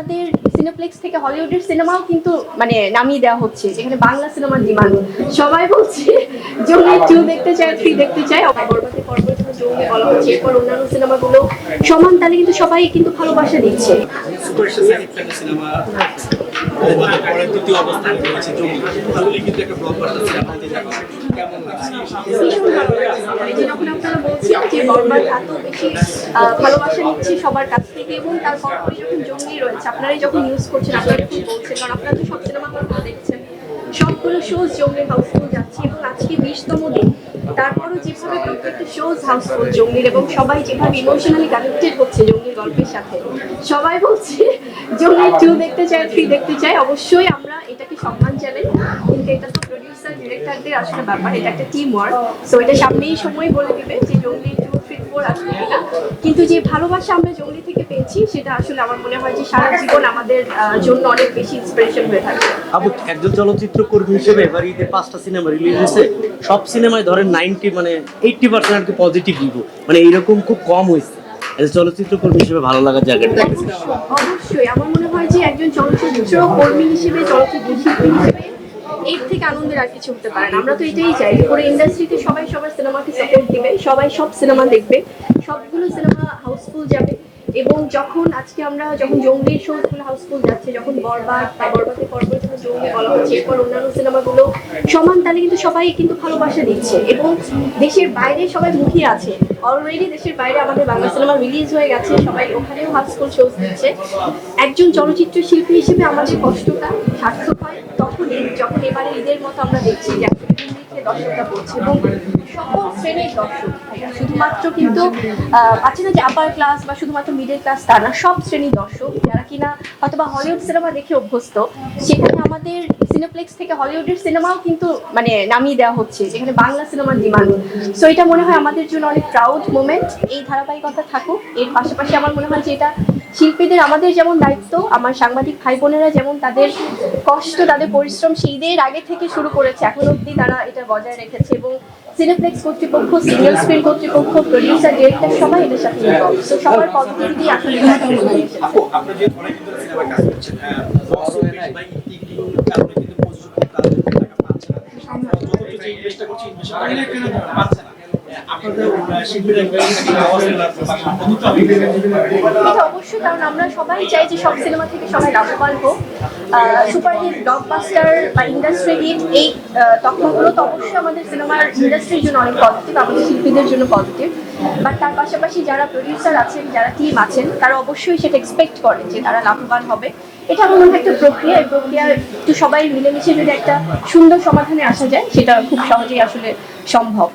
আমাদের সিনেপ্লেক্স থেকে হলিউডের সিনেমাও কিন্তু মানে নামিয়ে দেওয়া হচ্ছে। যেখানে বাংলা সিনেমার ডিমান্ড সবাই বলছে জঙ্গি টু দেখতে চায় থ্রি দেখতে চায় জঙ্গি বলা হচ্ছে। এরপর অন্যান্য সিনেমাগুলো সমান তালে কিন্তু সবাই কিন্তু ভালোবাসা দিচ্ছে। সুপারস্টার সাকিব খানের সিনেমা তৃতীয় অবস্থানে রয়েছে জঙ্গি কিন্তু একটা ব্লকবাস্টার সিনেমা কেমন লাগছে? ভীষণ ভালো লাগছে। এই যে যখন আপনারা বলছেন যে বরবাদ এত বেশি ভালোবাসা নিচ্ছে সবার কাছ থেকে এবং তারপর যখন জঙ্গি রয়েছে, আপনারাই যখন ইউজ করছেন আপনারা যখন বলছেন, কারণ আপনারা তো সব সিনেমাগুলো দেখছেন, সবগুলো শোজ জঙ্গির হাউসফুল যাচ্ছে এবং আজকে বিশতম দিন। তারপরও যেভাবে প্রত্যেকটা শোজ হাউসফুল জঙ্গির এবং সবাই যেভাবে ইমোশনালি কানেক্টেড হচ্ছে জঙ্গির গল্পের সাথে, সবাই বলছে, জঙ্গি টু দেখতে চায় থ্রি দেখতে চায়। অবশ্যই আমরা এটাকে সম্মান জানাই, কিন্তু এটা তো প্রডিউসার ডিরেক্টরদের আসলে ব্যাপার এটা একটা টিম ওয়ার্ক সো এটা সামনেই সময় বলে দিবে যে জঙ্গলি টু থ্রি ফোর কিনা। কিন্তু যে ভালোবাসা আমরা জঙ্গলি থেকে পেয়েছি সেটা আসলে আমার মনে হয় যে সারা জীবন আমাদের জন্য অনেক বেশি ইন্সপিরেশন হয়ে আবু একজন চলচ্চিত্র কর্মী হিসেবে এবার ঈদে পাঁচটা সিনেমা রিলিজ হয়েছে। সব সিনেমায় ধরেন নাইনটি মানে এইটটি পার্সেন্ট আর কি পজিটিভ রিভিউ মানে এইরকম খুব কম হয়েছে। চলচ্চিত্র কর্মী হিসেবে ভালো লাগার জায়গাটা অবশ্যই। আমার মনে হয় যে একজন চলচ্চিত্র কর্মী হিসেবে চলচ্চিত্র শিল্পী হিসেবে এর থেকে আনন্দের আর কিছু হতে পারে না। আমরা তো এটাই চাই পুরো ইন্ডাস্ট্রিতে সবাই সবার সিনেমাকে সাপোর্ট দিবে, সবাই সব সিনেমা দেখবে, সবগুলো সিনেমা হাউসফুল যাবে। এবং যখন আজকে আমরা যখন জঙ্গলির শোগুলো হাউসফুল যাচ্ছে, যখন বরবাদ বা বরবাদের পর্ব যখন বলা হচ্ছে, এরপর অন্যান্য সিনেমাগুলো সমান তালে কিন্তু সবাই কিন্তু ভালোবাসা দিচ্ছে। এবং দেশের বাইরে সবাই মুখিয়ে আছে। অলরেডি দেশের বাইরে আমাদের বাংলা সিনেমা রিলিজ হয়ে গেছে, সবাই ওখানেও হাউসফুল শোজ দিচ্ছে। একজন চলচ্চিত্র শিল্পী হিসেবে আমাদের কষ্টটা সার্থক হয়। তখনই যখন এবারে ঈদের মতো আমরা দেখছি যে দর্শকরা পড়ছে এবং সকল শ্রেণির দর্শক, শুধুমাত্র কিন্তু আছে না যে আপার ক্লাস বা শুধুমাত্র মিডল ক্লাস তা না, সব শ্রেণির দর্শক, যারা কিনা হয়তোবা হলিউড সিনেমা দেখে অভ্যস্ত, সেখানে আমাদের সিনেপ্লেক্স থেকে হলিউডের সিনেমাও কিন্তু মানে নামিয়ে দেওয়া হচ্ছে, যেখানে বাংলা সিনেমার ডিমান্ড সো এটা মনে হয় আমাদের জন্য অনেক প্রাউড মোমেন্ট এই ধারাবাহিকতা থাকুক, এর পাশাপাশি আমার মনে হয় যে এটা শিল্পীদের আমাদের যেমন দায়িত্ব আমার সাংবাদিক ভাই বোনেরা যেমন তাদের কষ্ট তাদের পরিশ্রম সেই ঈদের আগে থেকে শুরু করেছে। এখন অবধি তারা এটা বজায় রেখেছে এবং সিনেপ্লেক্স কর্তৃপক্ষ সিঙ্গেল স্ক্রিন কর্তৃপক্ষ প্রডিউসার ডিরেক্টর সবাই এদের সাথে সবার পজিটিভিটি আসলে এটা সফল হয়েছে। আপু আপনারা যে অনেকদিন ধরে সিনেমা কাজ করছেন বক্স অফিস বা ইটিকির কারণে কিন্তু প্রযোজক তারা টাকা পাচ্ছে না। আমরা যত কিছু ইনভেস্ট করছি এটা অবশ্যই কারণ আমরা সবাই চাই যে সব সিনেমা থেকে সবাই লাভবান হোক। সুপারহিট ব্লকবাস্টার বা ইন্ডাস্ট্রি হিট এই তকমাগুলো তো অবশ্যই আমাদের সিনেমার ইন্ডাস্ট্রির জন্য অনেক পজিটিভ আমাদের শিল্পীদের জন্য পজিটিভ বাট তার পাশাপাশি যারা প্রডিউসার আছেন, যারা টিম আছেন, তারা অবশ্যই সেটা এক্সপেক্ট করে যে তারা লাভবান হবে। এটা আমার মনে একটা প্রক্রিয়া, এই প্রক্রিয়া একটু সবাই মিলেমিশে যদি একটা সুন্দর সমাধানে আসা যায়, সেটা খুব সহজেই আসলে সম্ভব।